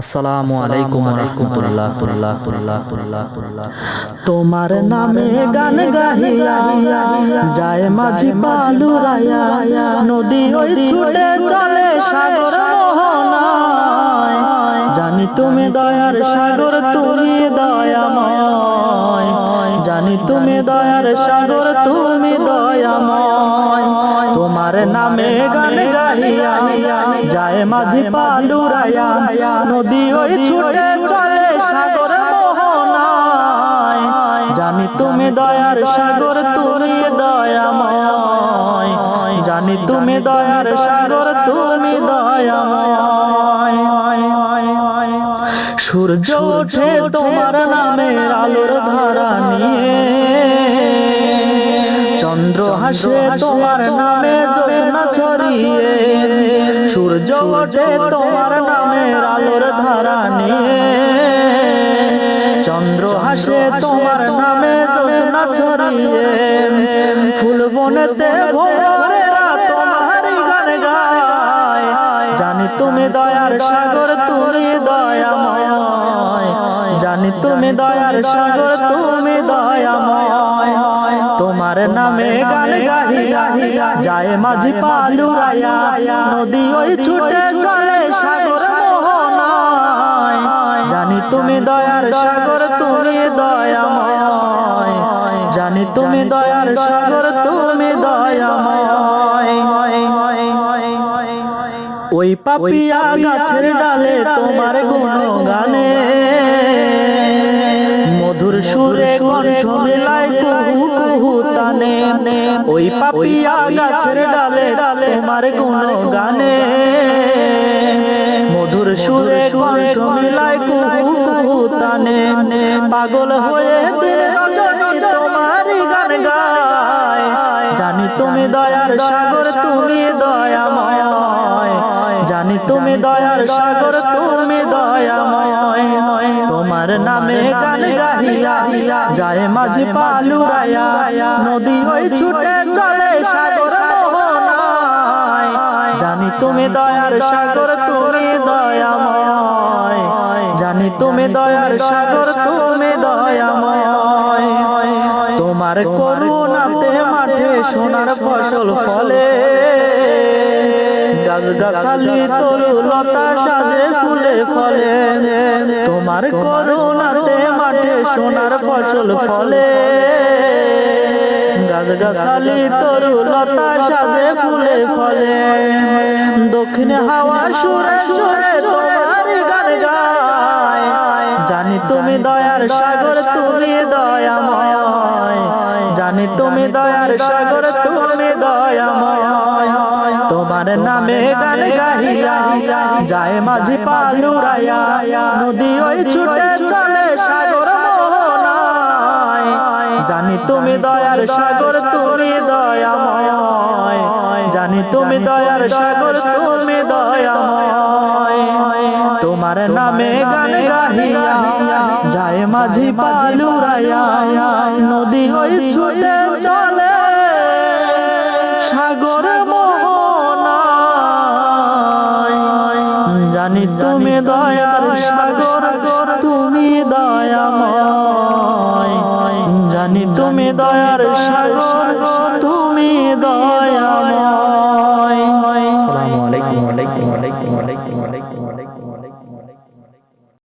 আসসালামু আলাইকুম রহমতুল্লাহ তুল্লাহ তুল্লাহ তুল্লাহ তুল্লাহ তোমার নামে গান গাহিয়া যায় মাঝি বালু পালুরায়া নদী ওই ছুটে চলে সাগর মোহনায়। জানি তুমি দয়ার সাগর তুমি দয়াময়। জানি তুমি দয়ার সাগর তুমি দয়াময়। তোমার নামে গান গাহিয়া যায় মাঝি পালুরায়া নদী ওই ছুটে চলে সাগর মোহনায়। জানি তুমি দয়ার সাগর তুমি দয়াময়। জানি তুমি দয়ার সাগর তুমি দয়াময়। সূর্য ওঠে তোমার নামের আলোর ধারা নিয়ে। চন্দ্র হাসে তোমার নামে যোজনা ছড়িয়ে, সূর্য ওঠে তোমার নামের আলোর ধারা নিয়ে। চন্দ্র হাসে তোমার নামে যোজনা ছড়িয়ে, ফুল বনেতে গায়। জানি তুমি দয়ার সাগর, তুমি দয়াময়। জানি তুমি দয়ার সাগর, তুমি দয়াময়। তোমার নামে গান গাহি গাহি যায় মাঝি পালুরায়া। নদী ওই ছুটে চলে সাগর মোহনায়। জানি তুমি দয়ার সাগর, তুমি দয়াময়। জানি তুমি দয়ার সাগর, তুমি দয়াময়। ওই পাপিয়া গাছের ডালে তোমার গুণগানে ওই পাপিয়া গাছের ডালে ডালে তোমার গুণগানে। মধুর সুরে কণ্ঠ মিলায় কুহু কুহু পাগল হয়ে দিল রজনী তোমারই গান গায়। জানি তুমি দয়ার সাগর তুমি দয়াময়। জানি তুমি দয়ার সাগর তুমি দয়াময়। তোমার নামে গান গাহিয়া যায় মাঝি পালুরায়া নদী ওই ছুটে চলে সাগর মোহনায়। জানি তুমি দয়ার সাগর তুমি দয়াময়। জানি তুমি দয়ার সাগর তুমি দয়াময়। তোমার করুণাতে মাঠে সোনার ফসল ফলে। গাছ গাছালি তরু লতা সাজে ফুলে ফলে। তোমার করুণাতে মাঠে সোনার ফসল ফলে। গাছ গাছালি তরু লতা সাজে ফুলে ফলে। দক্ষিণে হাওয়া সুরে সুরে তোমার গান গায়। জানি তুমি দয়ার সাগর, তুমি দয়াময়। জানি তুমি দয়ার সাগর, তুমি তোমার নামে গান গাহিয়া যায় মাঝি পালুরায়া নদী ওই ছুটে চলে সাগর জানি তুমি দয়ার সাগর, তুমি দয়াময়। জানি তুমি দয়ার সাগর, তুমি দয়াময়। তোমার নামে গান গাহিয়া যায় মাঝি পালুরায়া নদী ওই ছুটে চলে তুমি দয়ার সাগর তুমি দয়াময় জানি তুমি দয়ার সাগর তুমি দয়াময়